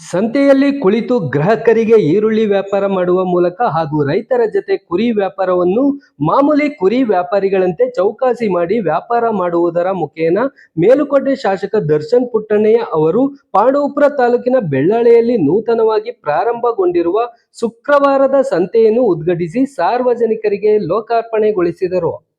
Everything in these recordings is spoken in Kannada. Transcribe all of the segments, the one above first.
ಸಂತೆಯಲ್ಲಿ ಕುಳಿತು ಗ್ರಾಹಕರಿಗೆ ಈರುಳ್ಳಿ ವ್ಯಾಪಾರ ಮಾಡುವ ಮೂಲಕ ಹಾಗೂ ರೈತರ ಜತೆ ಕುರಿ ವ್ಯಾಪಾರವನ್ನು ಮಾಮೂಲಿ ಕುರಿ ವ್ಯಾಪಾರಿಗಳಂತೆ ಚೌಕಾಸಿ ಮಾಡಿ ವ್ಯಾಪಾರ ಮಾಡುವುದರ ಮುಖೇನ ಮೇಲುಕೋಟೆ ಶಾಸಕ ದರ್ಶನ್ ಪುಟ್ಟಣ್ಣಯ್ಯ ಅವರು ಪಾಂಡವಪುರ ತಾಲೂಕಿನ ಬೆಳ್ಳಾಳೆಯಲ್ಲಿ ನೂತನವಾಗಿ ಪ್ರಾರಂಭಗೊಂಡಿರುವ ಶುಕ್ರವಾರದ ಸಂತೆಯನ್ನು ಉದ್ಘಾಟಿಸಿ ಸಾರ್ವಜನಿಕರಿಗೆ ಲೋಕಾರ್ಪಣೆಗೊಳಿಸಿದರು.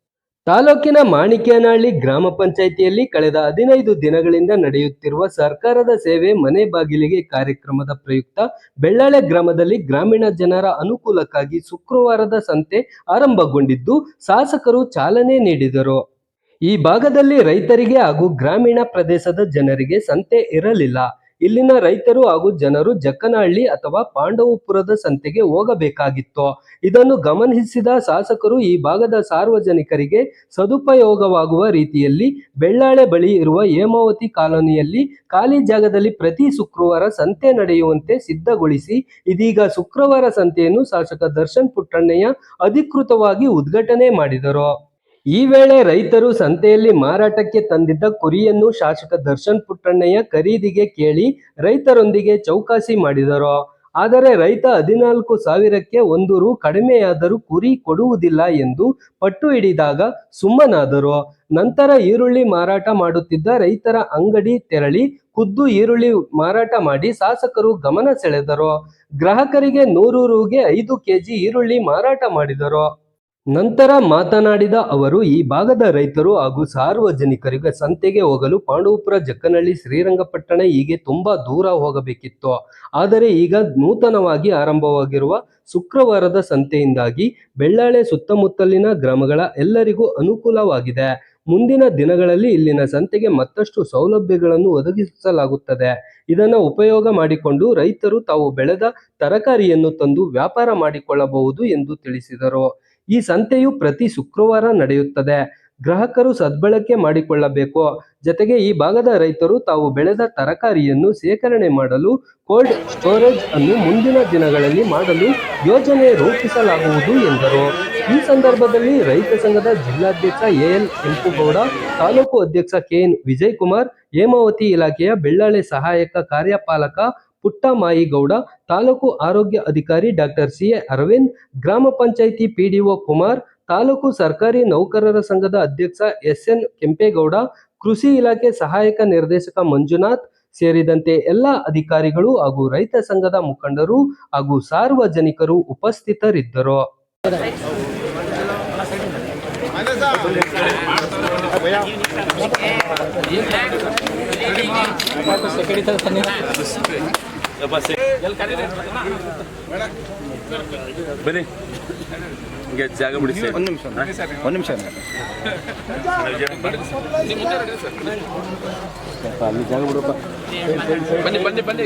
ತಾಲೂಕಿನ ಮಾಣಿಕ್ಯನಹಳ್ಳಿ ಗ್ರಾಮ ಪಂಚಾಯಿತಿಯಲ್ಲಿ ಕಳೆದ ಹದಿನೈದು ದಿನಗಳಿಂದ ನಡೆಯುತ್ತಿರುವ ಸರ್ಕಾರದ ಸೇವೆ ಮನೆ ಬಾಗಿಲಿಗೆ ಕಾರ್ಯಕ್ರಮದ ಪ್ರಯುಕ್ತ ಬೆಳ್ಳಾಳೆ ಗ್ರಾಮದಲ್ಲಿ ಗ್ರಾಮೀಣ ಜನರ ಅನುಕೂಲಕ್ಕಾಗಿ ಶುಕ್ರವಾರದ ಸಂತೆ ಆರಂಭಗೊಂಡಿದ್ದು, ಶಾಸಕರು ಚಾಲನೆ ನೀಡಿದರು. ಈ ಭಾಗದಲ್ಲಿ ರೈತರಿಗೆ ಹಾಗೂ ಗ್ರಾಮೀಣ ಪ್ರದೇಶದ ಜನರಿಗೆ ಸಂತೆ ಇರಲಿಲ್ಲ. ಇಲ್ಲಿನ ರೈತರು ಹಾಗೂ ಜನರು ಜಕ್ಕನಹಳ್ಳಿ ಅಥವಾ ಪಾಂಡವಪುರದ ಸಂತೆಗೆ ಹೋಗಬೇಕಾಗಿತ್ತು. ಇದನ್ನು ಗಮನಿಸಿದ ಶಾಸಕರು ಈ ಭಾಗದ ಸಾರ್ವಜನಿಕರಿಗೆ ಸದುಪಯೋಗವಾಗುವ ರೀತಿಯಲ್ಲಿ ಬೆಳ್ಳಾಳೆ ಬಳಿ ಇರುವ ಹೇಮಾವತಿ ಕಾಲೋನಿಯಲ್ಲಿ ಖಾಲಿ ಜಾಗದಲ್ಲಿ ಪ್ರತಿ ಶುಕ್ರವಾರ ಸಂತೆ ನಡೆಯುವಂತೆ ಸಿದ್ಧಗೊಳಿಸಿ, ಇದೀಗ ಶುಕ್ರವಾರ ಸಂತೆಯನ್ನು ಶಾಸಕ ದರ್ಶನ್ ಪುಟ್ಟಣ್ಣಯ್ಯ ಅಧಿಕೃತವಾಗಿ ಉದ್ಘಾಟನೆ ಮಾಡಿದರು. ಈ ವೇಳೆ ರೈತರು ಸಂತೆಯಲ್ಲಿ ಮಾರಾಟಕ್ಕೆ ತಂದಿದ್ದ ಕುರಿಯನ್ನು ಶಾಸಕ ದರ್ಶನ್ ಪುಟ್ಟಣ್ಣಯ್ಯ ಖರೀದಿಗೆ ಕೇಳಿ ರೈತರೊಂದಿಗೆ ಚೌಕಾಸಿ ಮಾಡಿದರು. ಆದರೆ ರೈತ ಹದಿನಾಲ್ಕು ಸಾವಿರಕ್ಕೆ ಒಂದು ರು ಕಡಿಮೆಯಾದರೂ ಕುರಿ ಕೊಡುವುದಿಲ್ಲ ಎಂದು ಪಟ್ಟು ಹಿಡಿದಾಗ ಸುಮ್ಮನಾದರು. ನಂತರ ಈರುಳ್ಳಿ ಮಾರಾಟ ಮಾಡುತ್ತಿದ್ದ ರೈತರ ಅಂಗಡಿ ತೆರಳಿ ಖುದ್ದು ಈರುಳ್ಳಿ ಮಾರಾಟ ಮಾಡಿ ಶಾಸಕರು ಗಮನ ಸೆಳೆದರು. ಗ್ರಾಹಕರಿಗೆ ನೂರು ರುಗೆ ಐದು ಕೆಜಿ ಈರುಳ್ಳಿ ಮಾರಾಟ ಮಾಡಿದರು. ನಂತರ ಮಾತನಾಡಿದ ಅವರು, ಈ ಭಾಗದ ರೈತರು ಹಾಗೂ ಸಾರ್ವಜನಿಕರಿಗೆ ಸಂತೆಗೆ ಹೋಗಲು ಪಾಂಡವಪುರ, ಜಕ್ಕನಹಳ್ಳಿ, ಶ್ರೀರಂಗಪಟ್ಟಣ ಹೀಗೆ ತುಂಬಾ ದೂರ ಹೋಗಬೇಕಿತ್ತು. ಆದರೆ ಈಗ ನೂತನವಾಗಿ ಆರಂಭವಾಗಿರುವ ಶುಕ್ರವಾರದ ಸಂತೆಯಿಂದಾಗಿ ಬೆಳ್ಳಾಳೆ ಸುತ್ತಮುತ್ತಲಿನ ಗ್ರಾಮಗಳ ಎಲ್ಲರಿಗೂ ಅನುಕೂಲವಾಗಿದೆ. ಮುಂದಿನ ದಿನಗಳಲ್ಲಿ ಇಲ್ಲಿನ ಸಂತೆಗೆ ಮತ್ತಷ್ಟು ಸೌಲಭ್ಯಗಳನ್ನು ಒದಗಿಸಲಾಗುತ್ತದೆ. ಇದನ್ನು ಉಪಯೋಗ ಮಾಡಿಕೊಂಡು ರೈತರು ತಾವು ಬೆಳೆದ ತರಕಾರಿಯನ್ನು ತಂದು ವ್ಯಾಪಾರ ಮಾಡಿಕೊಳ್ಳಬಹುದು ಎಂದು ತಿಳಿಸಿದರು. ಈ ಸಂತೆಯು ಪ್ರತಿ ಶುಕ್ರವಾರ ನಡೆಯುತ್ತದೆ. ಗ್ರಾಹಕರು ಸದ್ಬಳಕೆ ಮಾಡಿಕೊಳ್ಳಬೇಕು. ಜತೆಗೆ ಈ ಭಾಗದ ರೈತರು ತಾವು ಬೆಳೆದ ತರಕಾರಿಯನ್ನು ಶೇಖರಣೆ ಮಾಡಲು, ಕೋಲ್ಡ್ ಸ್ಟೋರೇಜ್ ಅನ್ನು ಮುಂದಿನ ದಿನಗಳಲ್ಲಿ ಮಾಡಲು ಯೋಜನೆ ರೂಪಿಸಲಾಗುವುದು ಎಂದರು. ಈ ಸಂದರ್ಭದಲ್ಲಿ ರೈತ ಸಂಘದ ಜಿಲ್ಲಾಧ್ಯಕ್ಷ ಎಎಲ್ ಕೆಂಪುಗೌಡ, ತಾಲೂಕು ಅಧ್ಯಕ್ಷ ಕೆಎನ್ ವಿಜಯ್ ಕುಮಾರ್ ಹೇಮಾವತಿ ಇಲಾಖೆಯ ಬೆಳ್ಳಾಳೆ ಸಹಾಯಕ ಕಾರ್ಯಪಾಲಕ ಪುಟ್ಟಮಾಯಿಗೌಡ, ತಾಲೂಕು ಆರೋಗ್ಯ ಅಧಿಕಾರಿ ಡಾಕ್ಟರ್ ಸಿಎ ಅರವಿಂದ್, ಗ್ರಾಮ ಪಂಚಾಯಿತಿ ಪಿಡಿಒ ಕುಮಾರ್, ತಾಲೂಕು ಸರ್ಕಾರಿ ನೌಕರರ ಸಂಘದ ಅಧ್ಯಕ್ಷ ಎಸ್ಎನ್ ಕೆಂಪೇಗೌಡ, ಕೃಷಿ ಇಲಾಖೆ ಸಹಾಯಕ ನಿರ್ದೇಶಕ ಮಂಜುನಾಥ್ ಸೇರಿದಂತೆ ಎಲ್ಲ ಅಧಿಕಾರಿಗಳು ಹಾಗೂ ರೈತ ಸಂಘದ ಮುಖಂಡರು ಹಾಗೂ ಸಾರ್ವಜನಿಕರು ಉಪಸ್ಥಿತರಿದ್ದರು. ಬನ್ನಿ ಹಿಂಗೆ ಜಾಗ ಬಿಡಿ ಸರ್ ಒಂದು ನಿಮಿಷ ಒಂದು ನಿಮಿಷ ಅಲ್ಲಿ ಜಾಗ ಬಿಡಪ್ಪ ಬನ್ನಿ ಬನ್ನಿ ಬನ್ನಿ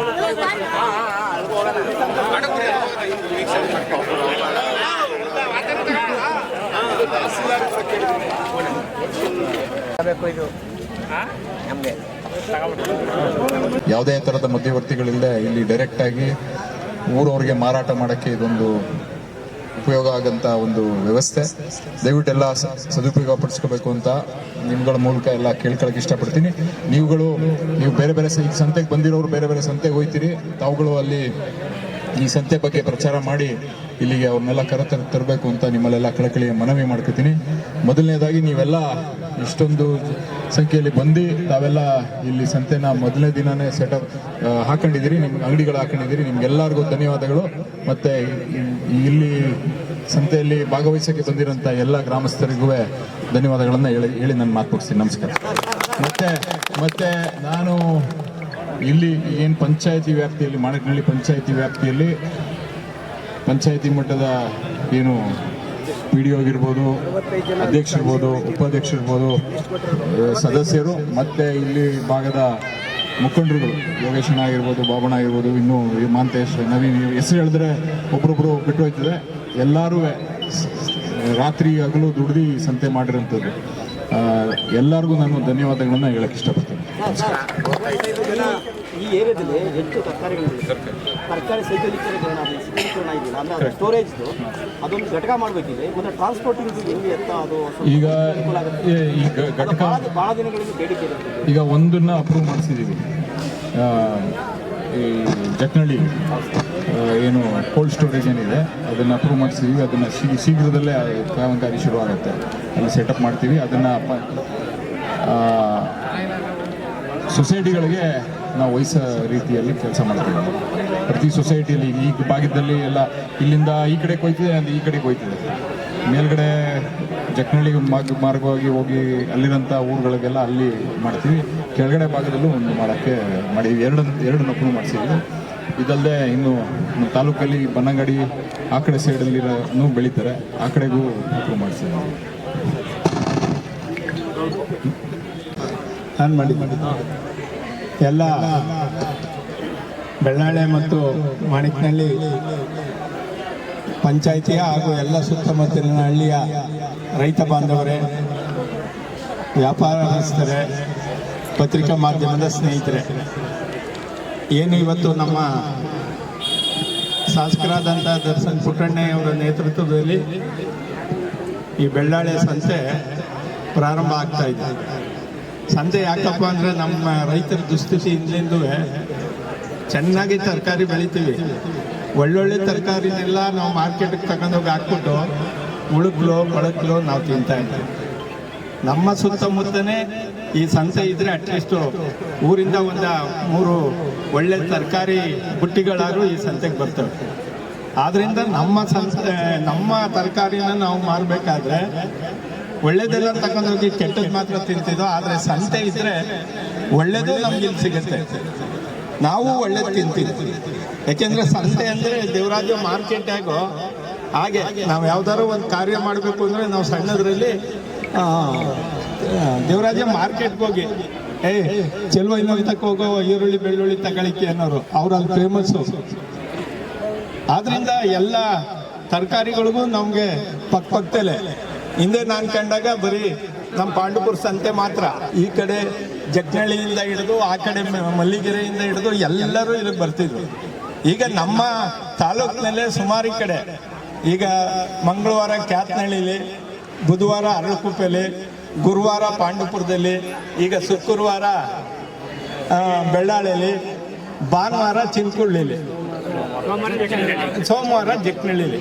ನಮಗೆ. ಯಾವುದೇ ಥರದ ಮಧ್ಯವರ್ತಿಗಳಿಲ್ಲ ಇಲ್ಲಿ ಡೈರೆಕ್ಟ್ ಆಗಿ ಊರವ್ರಿಗೆ ಮಾರಾಟ ಮಾಡೋಕ್ಕೆ ಇದೊಂದು ಉಪಯೋಗ ಆಗಂತ ಒಂದು ವ್ಯವಸ್ಥೆ. ದಯವಿಟ್ಟು ಎಲ್ಲ ಸದುಪಯೋಗ ಪಡಿಸ್ಕೋಬೇಕು ಅಂತ ನಿಮ್ಗಳ ಮೂಲಕ ಎಲ್ಲ ಕೇಳ್ಕೊಳಕ್ಕೆ ಇಷ್ಟಪಡ್ತೀನಿ. ನೀವುಗಳು ನೀವು ಬೇರೆ ಬೇರೆ ಈಗ ಸಂತೆಗೆ ಬಂದಿರೋರು ಬೇರೆ ಬೇರೆ ಸಂತೆಗೆ ಹೋಯ್ತೀರಿ. ತಾವುಗಳು ಅಲ್ಲಿ ಈ ಸಂತೆ ಬಗ್ಗೆ ಪ್ರಚಾರ ಮಾಡಿ ಇಲ್ಲಿಗೆ ಅವ್ರನ್ನೆಲ್ಲ ಕರೆ ತರಬೇಕು ಅಂತ ನಿಮ್ಮಲ್ಲೆಲ್ಲ ಕಳಕಳಿಯ ಮನವಿ ಮಾಡ್ಕೋತೀನಿ. ಮೊದಲನೇದಾಗಿ ನೀವೆಲ್ಲ ಇಷ್ಟೊಂದು ಸಂಖ್ಯೆಯಲ್ಲಿ ಬಂದು ತಾವೆಲ್ಲ ಇಲ್ಲಿ ಸಂತೆನ ಮೊದಲನೇ ದಿನನೇ ಸೆಟಪ್ ಹಾಕೊಂಡಿದ್ದೀರಿ. ನಿಮ್ಮ ಅಂಗಡಿಗಳು ಹಾಕೊಂಡಿದ್ದೀರಿ. ನಿಮ್ಗೆಲ್ಲರಿಗೂ ಧನ್ಯವಾದಗಳು. ಮತ್ತು ಇಲ್ಲಿ ಸಂತೆಯಲ್ಲಿ ಭಾಗವಹಿಸೋಕ್ಕೆ ಬಂದಿರೋಂಥ ಎಲ್ಲ ಗ್ರಾಮಸ್ಥರಿಗೂ ಧನ್ಯವಾದಗಳನ್ನು ಹೇಳಿ ಹೇಳಿ ನಾನು ಮಾತು ಮುಗಿಸ್ತೀನಿ. ನಮಸ್ಕಾರ. ಮತ್ತು, ಮತ್ತೆ ನಾನು ಇಲ್ಲಿ ಏನು ಪಂಚಾಯತಿ ವ್ಯಾಪ್ತಿಯಲ್ಲಿ, ಮಾಣಕನಹಳ್ಳಿ ಪಂಚಾಯತಿ ವ್ಯಾಪ್ತಿಯಲ್ಲಿ ಪಂಚಾಯತಿ ಮಟ್ಟದ ಏನು ಪಿ ಡಿ ಆಗಿರ್ಬೋದು ಅಧ್ಯಕ್ಷರಿರ್ಬೋದು ಉಪಾಧ್ಯಕ್ಷರಿರ್ಬೋದು ಸದಸ್ಯರು, ಮತ್ತು ಇಲ್ಲಿ ಭಾಗದ ಮುಖಂಡರುಗಳು ಯೋಗೇಶನ ಆಗಿರ್ಬೋದು, ಬಾಬಣ್ಣ ಆಗಿರ್ಬೋದು, ಇನ್ನೂ ಮಾಂತೇಶ್, ನವೀನ್ ಹೆಸರು ಹೇಳಿದ್ರೆ ಒಬ್ರೊಬ್ರು ಬಿಟ್ಟು ಹೋಯ್ತದೆ ಎಲ್ಲರೂ, ರಾತ್ರಿ ಹಗಲು ದುಡ್ದು ಸಂತೆ ಮಾಡಿರೋಂಥದ್ದು. ಎಲ್ಲರಿಗೂ ನಾನು ಧನ್ಯವಾದಗಳನ್ನು ಹೇಳಕ್ಕೆ ಇಷ್ಟಪಡ್ತೀನಿ. ಈ ಏರಿಯಾದಲ್ಲಿ ಹೆಚ್ಚು ತರಕಾರಿಗಳಿದೆ. ತರಕಾರಿ ಶೇಖರೀಕರಣ ಶೀತಲೀಕರಣ ಇದೆಯಲ್ಲ ಅಂದ್ರೆ ಸ್ಟೋರೇಜ್ದು ಅದೊಂದು ಘಟಕ ಮಾಡಬೇಕಿದೆ. ಮತ್ತೆ ಟ್ರಾನ್ಸ್ಪೋರ್ಟಿಂಗ್ ಹೆಂಗೆ ಎತ್ತ ಅದು ಈಗ ಘಟಕ ಭಾಳ ದಿನಗಳಿಗೆ ಬೇಡಿಕೆ ಇರುತ್ತೆ ಈಗ ಒಂದನ್ನ ಅಪ್ರೂವ್ ಮಾಡಿಸಿದ್ದೀವಿ ಈ ಜಕ್ನಳ್ಳಿ ಏನು ಕೋಲ್ಡ್ ಸ್ಟೋರೇಜ್ ಏನಿದೆ ಅದನ್ನು ಅಪ್ರೂವ್ ಮಾಡಿಸಿದ್ದೀವಿ ಅದನ್ನು ಶೀಘ್ರದಲ್ಲೇ ಕಾಮಗಾರಿ ಶುರುವಾಗುತ್ತೆ. ಅಲ್ಲಿ ಸೆಟಪ್ ಮಾಡ್ತೀವಿ. ಅದನ್ನು ಸೊಸೈಟಿಗಳಿಗೆ ನಾವು ವಹಿಸೋ ರೀತಿಯಲ್ಲಿ ಕೆಲಸ ಮಾಡ್ತೀವಿ. ಪ್ರತಿ ಸೊಸೈಟಿಯಲ್ಲಿ ಈ ಭಾಗದಲ್ಲಿ ಎಲ್ಲ ಇಲ್ಲಿಂದ ಈ ಕಡೆ ಹೋಯ್ತಿದೆ ಅಲ್ಲಿ ಈ ಕಡೆಗೆ ಹೋಯ್ತಿದೆ ಮೇಲ್ಗಡೆ ಜಕ್ನಳ್ಳಿ ಮಾರ್ಗ ಮಾರ್ಗವಾಗಿ ಹೋಗಿ ಅಲ್ಲಿರೋಂಥ ಊರುಗಳಿಗೆಲ್ಲ ಅಲ್ಲಿ ಮಾಡ್ತೀವಿ. ಕೆಳಗಡೆ ಭಾಗದಲ್ಲೂ ಒಂದು ಮಾಡೋಕ್ಕೆ ಮಾಡಿದ್ವಿ. ಎರಡು ಎರಡು ಅಪ್ರೂವ್ ಮಾಡಿಸಿದ್ವಿ ಇದಲ್ಲದೆ ಇನ್ನು ತಾಲೂಕಲ್ಲಿ ಬನ್ನಂಗಡಿ ಆ ಕಡೆ ಸೈಡಲ್ಲಿರೋನು ಬೆಳೀತಾರೆ. ಆ ಕಡೆಗೂ ಅಪ್ರೂವ್ ಮಾಡಿಸಿದ್ವಿ ನಾನು ಮಾಡಿದ್ದೀನಿ ಎಲ್ಲ ಬೆಳ್ಳಾಳೆ ಮತ್ತು ಮಾಣಿಕ್ನಳ್ಳಿ ಪಂಚಾಯಿತಿಯ ಹಾಗೂ ಎಲ್ಲ ಸುತ್ತಮುತ್ತಲಿನ ಹಳ್ಳಿಯ ರೈತ ಬಾಂಧವರೇ ವ್ಯಾಪಾರಸ್ಥರೇ ಪತ್ರಿಕಾ ಮಾಧ್ಯಮದ ಸ್ನೇಹಿತರೆ, ಏನು ಇವತ್ತು ನಮ್ಮ ಶಾಸಕರಾದಂಥ ದರ್ಶನ್ ಪುಟ್ಟಣ್ಣಯವರ ನೇತೃತ್ವದಲ್ಲಿ ಈ ಬೆಳ್ಳಾಳೆ ಸಂಸ್ಥೆ ಪ್ರಾರಂಭ ಆಗ್ತಾ ಇದೆ. ಸಂತೆ ಯಾಕಪ್ಪ ಅಂದರೆ ನಮ್ಮ ರೈತರ ದುಸ್ಥಿತಿ ಹಿಂದಿಂದೂ ಚೆನ್ನಾಗಿ ತರಕಾರಿ ಬೆಳಿತೀವಿ. ಒಳ್ಳೊಳ್ಳೆ ತರಕಾರಿನೆಲ್ಲ ನಾವು ಮಾರ್ಕೆಟ್ಗೆ ತಗೊಂಡೋಗಿ ಹಾಕ್ಬಿಟ್ಟು ಉಳುಕ್ಲು ಕೊಳಕ್ಲು ನಾವು ತಿಂತಾ ಇದ್ದೀವಿ. ನಮ್ಮ ಸುತ್ತಮುತ್ತನೇ ಈ ಸಂತೆ ಇದ್ರೆ ಅಟ್ಲೀಸ್ಟು ಊರಿಂದ ಒಂದು ಮೂರು ಒಳ್ಳೆ ತರಕಾರಿ ಬುಟ್ಟಿಗಳಾದ್ರೂ ಈ ಸಂತೆಗೆ ಬರ್ತವೆ. ಆದ್ರಿಂದ ನಮ್ಮ ಸಂಸ್ಥೆ ನಮ್ಮ ತರಕಾರಿನ ನಾವು ಮಾರಬೇಕಾದ್ರೆ ಒಳ್ಳೇದೆಲ್ಲ ತಗೊಂಡೋಗಿ ಕೆಟ್ಟದ್ದು ಮಾತ್ರ ತಿಂತಿದ್ದೋ, ಆದರೆ ಸಂತೆ ಇದ್ರೆ ಒಳ್ಳೇದು ನಮ್ಗೆ ಸಿಗುತ್ತೆ. ನಾವು ಒಳ್ಳೇದು ತಿಂತೀವಿ. ಯಾಕೆಂದ್ರೆ ಸಂತೆ ಅಂದ್ರೆ ದೇವರಾಜ ಮಾರ್ಕೆಟ್ ಆಗೋ ಹಾಗೆ ನಾವು ಯಾವ್ದಾದ್ರು ಒಂದು ಕಾರ್ಯ ಮಾಡಬೇಕು ಅಂದ್ರೆ ನಾವು ಸಣ್ಣದ್ರಲ್ಲಿ ದೇವರಾಜ ಮಾರ್ಕೆಟ್ಗೆ ಹೋಗಿ, ಏ, ಚೆಲುವ ಇನ್ನೊಂದಕ್ಕೆ ಹೋಗೋ ಈರುಳ್ಳಿ, ಬೆಳ್ಳುಳ್ಳಿ ತಗೊಳಿಕ್ಕೆ ಅನ್ನೋರು, ಅವ್ರು ಅಲ್ಲಿ ಫೇಮಸ್ಸು ಆದ್ರಿಂದ ಎಲ್ಲ ತರಕಾರಿಗಳಿಗೂ ನಮಗೆ ಪಕ್ಕ ಪಕ್ಕದಲ್ಲೇ ಹಿಂದೆ ನಾನು ಕಂಡಾಗ ಬರೀ ನಮ್ಮ ಪಾಂಡುಪುರ ಸಂತೆ ಮಾತ್ರ. ಈ ಕಡೆ ಜಗ್ನಳ್ಳಿಯಿಂದ ಹಿಡಿದು, ಆ ಕಡೆ ಮಲ್ಲಿಗೆರೆಯಿಂದ ಹಿಡಿದು ಎಲ್ಲರೂ ಇಲ್ಲಿಗೆ ಬರ್ತಿದ್ರು. ಈಗ ನಮ್ಮ ತಾಲೂಕಿನಲ್ಲೇ ಸುಮಾರು ಈ ಕಡೆ. ಈಗ ಮಂಗಳವಾರ ಕ್ಯಾತ್ನಳ್ಳಿಲಿ, ಬುಧವಾರ ಅರಳಕುಪ್ಪೆಯಲ್ಲಿ ಗುರುವಾರ ಪಾಂಡುಪುರದಲ್ಲಿ, ಈಗ ಶುಕ್ರವಾರ ಬೆಳ್ಳಾಳಿಯಲ್ಲಿ ಭಾನುವಾರ ಚಿನ್ಕುಳ್ಳಿಲಿ ಸೋಮವಾರ ಜಕ್ನಳ್ಳಿಲಿ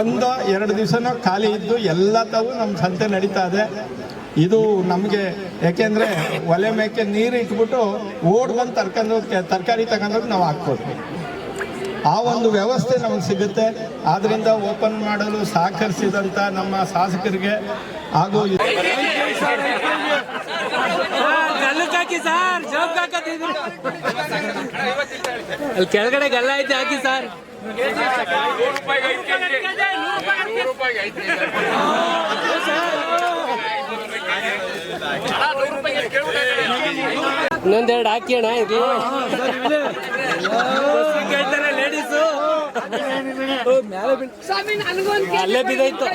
ಒಂದು ಎರಡು ದಿವಸನೂ ಖಾಲಿ ಇದ್ದು ಎಲ್ಲ ತಾವು ನಮ್ಮ ಸಂತೆ ನಡೀತಾ ಇದೆ. ಇದು ನಮಗೆ ಯಾಕೆಂದರೆ ಒಲೆ ಮೇಕೆ ನೀರು ಇಟ್ಬಿಟ್ಟು ಓಡ್ಬಂದು ತರ್ಕೊಂಡು ತರಕಾರಿ ತಗೊಂಡೋಗಿ ನಾವು ಹಾಕ್ಬೋದು. ಆ ಒಂದು ವ್ಯವಸ್ಥೆ ನಮಗೆ ಸಿಗುತ್ತೆ. ಆದ್ದರಿಂದ ಓಪನ್ ಮಾಡಲು ಸಹಕರಿಸಿದಂಥ ನಮ್ಮ ಶಾಸಕರಿಗೆ ಹಾಗೂ ಹಾಕಿ ಸರ್ ಅಲ್ಲಿ ಕೆಳಗಡೆ ಗಲ್ಲ ಐತೆ, ಹಾಕಿ ಸರ್. ಇನ್ನೊಂದೆರಡು ಹಾಕಿ ಅಣ್ಣ, ಇದು. ಕೇಳ್ತಾರೆ ಲೇಡೀಸು ಅಲ್ಲೇ ಬಿದ್ದೈತು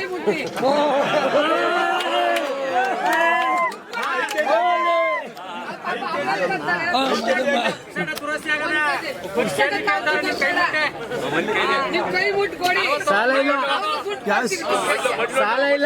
ಕೈ ಮುಟ್ಕೊಡಿ ಸಾಲ ಇಲ್ಲ ಸಾಲ ಇಲ್ಲ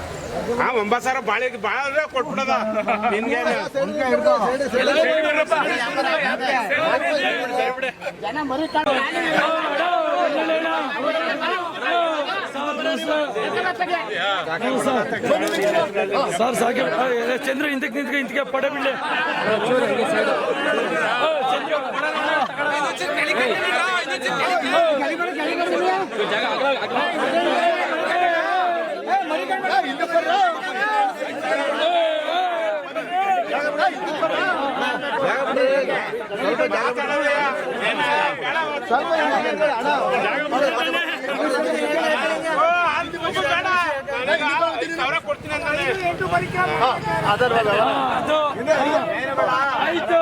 ಹಾ ಒಂಬತ್ತು ಸಾವಿರ ಬಾಳೆ ಬಾಳ ಕೊಟ್ಬಿಡದ ನಿನ್ಗೆ ಸರ್ ಸಾಕಿ ಚಂದ್ರ ಹಿಂದಕ್ಕೆ ನಿಂತ್ಕ ಇಂತಕ್ಕೆ ಪಡೆ ಬಿಡ್ಲಿ ಜಾಗ ಆಯ್ತು.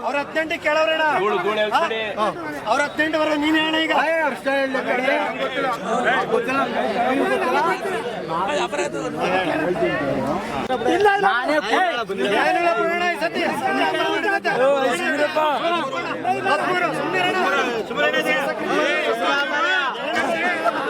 ಅವ್ರ ಹದಿನೆಂಟು ಕೇಳವ್ರಣ ಅವ್ರ ಹದಿನೆಂಟು ಬರೋ ನೀನ್ ಹೇಳ ಈಗ?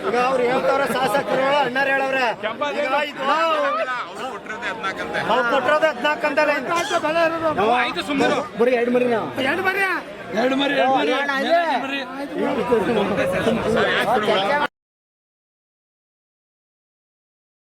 ಈಗ ಅವ್ರು ಹೇಳ್ತಾವ್ರ ಶಾಸಕರು ಅಣ್ಣಾರು ಹೇಳವ್ರೆ ಅವ್ರು ಕೊಟ್ಟಿರೋದೇ ಹದಿನಾಲ್ಕು ಬರೀ ಎರಡು ಮರಿ ಎರಡು ಮರಿ ಎರಡು ಮರಿ ಎರಡು ಮರಿ.